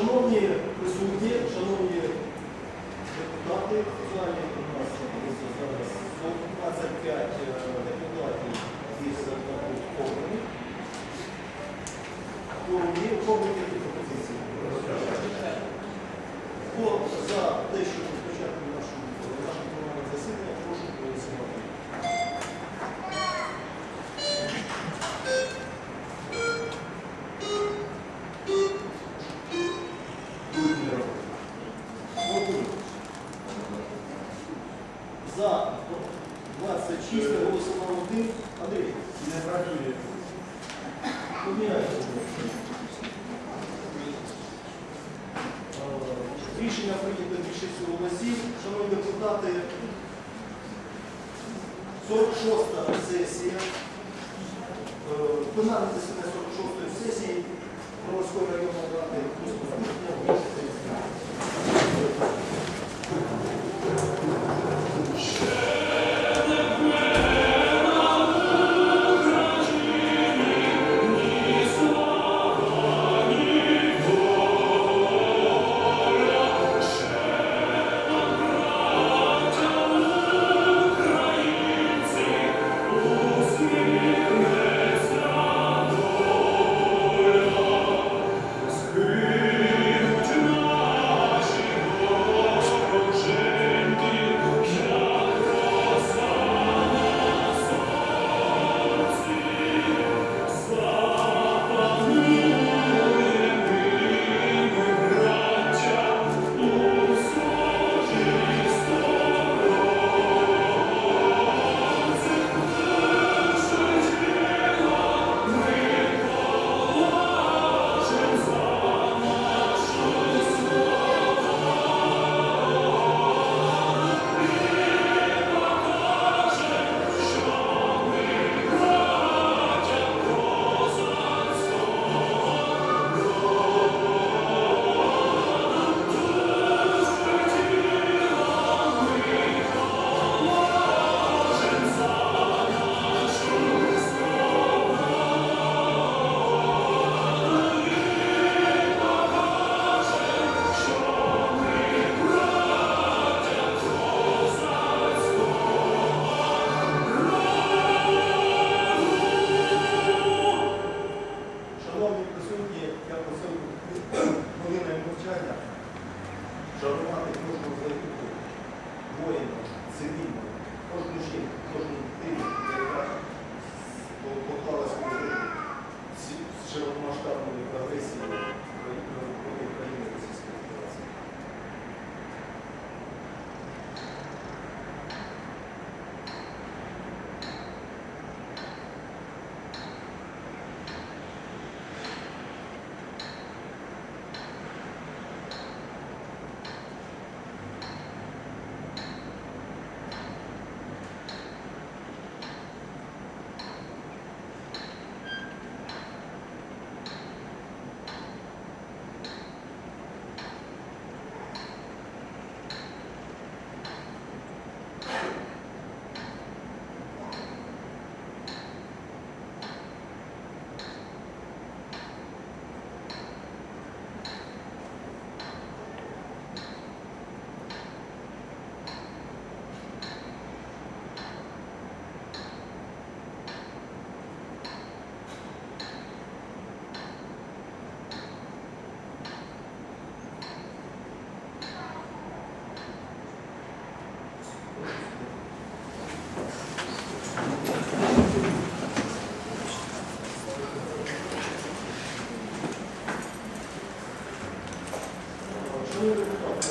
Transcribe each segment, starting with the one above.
Шановні присутні, шановні депутати, в у нас зараз 125 депутатів із. Є оформлені пропозиції. Хто за те, щоб 26 голосував один. Андрій, Не працює. поміняйте. Е, Рішення прийнято більшістю голосів. Шановні депутати, 46-та сесія, е, пленарне засідання 46-ї сесії Броварської районної ради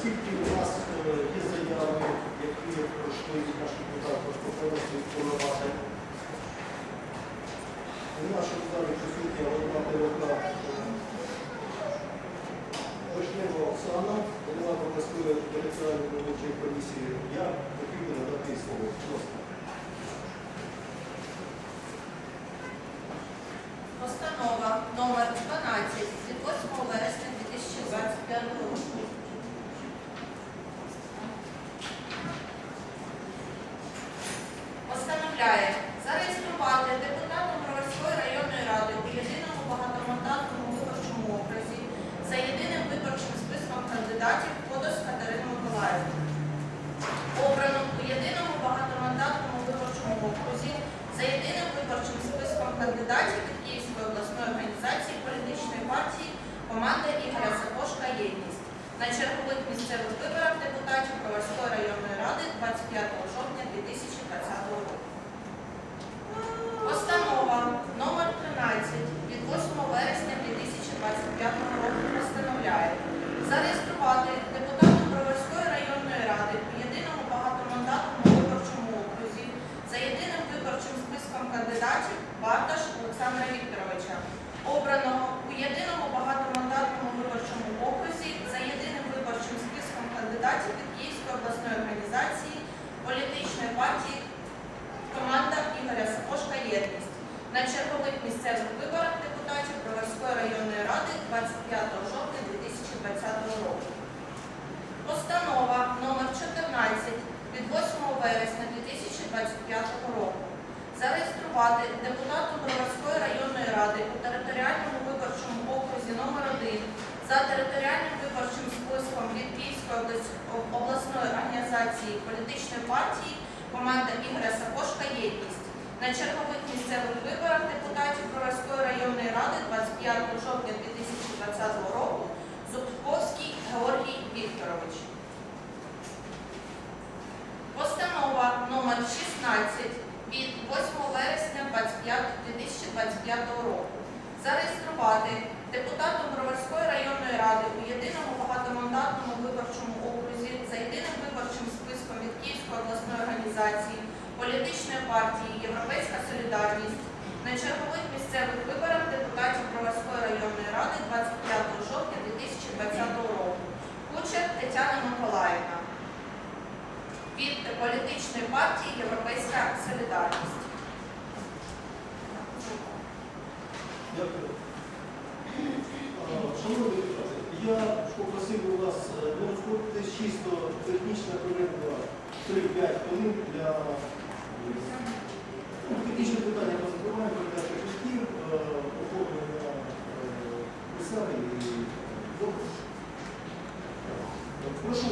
оскільки у нас є заяви, які пройшли від наших про проведення повноважень, у нашому залі присутня одна ТВК Вишнева Оксана, голова Броварської територіальної виборчої комісії. Я би надати слово. Постанова номер 12 від 8 вересня 2025 року. Постановляє зареєструвати депутатом Броварської районної ради у єдиному багатомандатному виборчому окрузі за єдиним виборчим кандидатів від Київської обласної організації політичної партії команда Ігоря Сапожка «Єдність» на чергових місцевих виборах депутатів Броварської районної ради 25 жовтня 2020 року. Постанова номер 13 від 8 вересня 2025 року постановляє зареєструвати депутатом Броварської районної ради у єдиному багатомандатному виборчому окрузі за єдиним виборчим списком кандидатів Барташ Олександра Вікторовича, обраного у єдиному багатомандатному виборчому окрузі за єдиним виборчим списком кандидатів від Київської обласної організації політичної партії команда Ігоря Сапожка «Єдність» на чергових місцевих виборах депутатів Броварської районної ради 25 жовтня 2020 року. Постанова номер 14 від 8 вересня 2025 року зареєструвати депутатом Броварської районної ради у територіальному виборчому окрузі номер 1 за територіальним виборчим списком від Київської обласної організації політичної партії команда Ігоря Сапожка «Єдність» на чергових місцевих виборах депутатів Броварської районної ради 25 жовтня 2020 року Зубковський Георгій Вікторович. Постанова номер 16 від 8 вересня 25 2025 року зареєструвати депутатом Броварської районної ради у єдиному багатомандатному виборчому окрузі за єдиним виборчим списком від Київської обласної організації політичної партії Європейська Солідарність на чергових місцевих виборах депутатів Броварської районної ради 25 жовтня 2020 року. Кучер Тетяна Миколаївна від політичної партії Європейська Солідарність. Дякую. Шановні депутати, я попросив би вас е, не розходитись чисто технічна перерва 3-5 хвилин для технічне питання. Прошу,